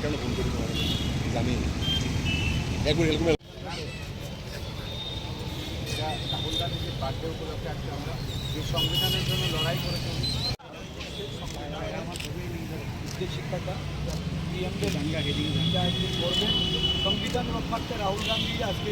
কেন ফোন করি আমি একবার এরকম বার্থডে উপলক্ষে আজকে আমরা যে সংবিধানের জন্য লড়াই করেছি যে শিক্ষাটা পিএমকে সংবিধান রক্ষার্থে রাহুল গান্ধী আজকে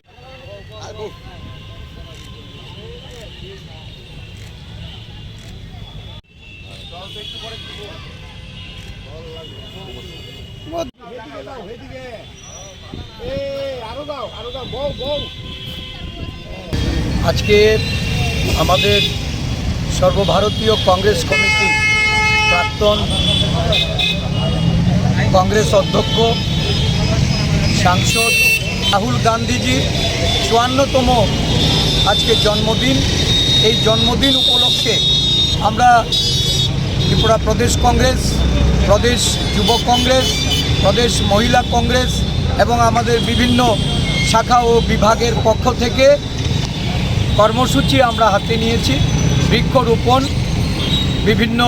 আজকে আমাদের সর্বভারতীয় কংগ্রেস কমিটি প্রাক্তন কংগ্রেস অধ্যক্ষ সাংসদ রাহুল গান্ধীজির চুয়ান্নতম আজকে জন্মদিন। এই জন্মদিন উপলক্ষে আমরা ত্রিপুরা প্রদেশ কংগ্রেস, প্রদেশ যুব কংগ্রেস, প্রদেশ মহিলা কংগ্রেস এবং আমাদের বিভিন্ন শাখা ও বিভাগের পক্ষ থেকে কর্মসূচি আমরা হাতে নিয়েছি। বৃক্ষরোপণ, বিভিন্ন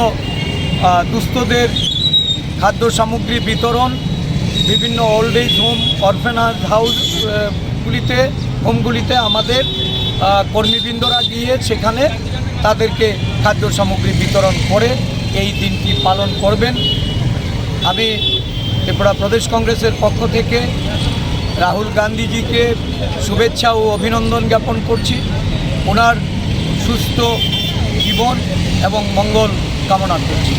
দুস্থদের খাদ্য সামগ্রী বিতরণ, বিভিন্ন ওল্ড এজ হোম অরফেনাজ হাউসগুলিতে হোমগুলিতে আমাদের কর্মীবৃন্দরা গিয়ে সেখানে তাদেরকে খাদ্য সামগ্রী বিতরণ করে এই দিনটি পালন করবেন। আমি ত্রিপুরা প্রদেশ কংগ্রেসের পক্ষ থেকে রাহুল গান্ধীজিকে শুভেচ্ছা ও অভিনন্দন জ্ঞাপন করছি। ওনার সুস্থ জীবন এবং মঙ্গল কামনা করছি।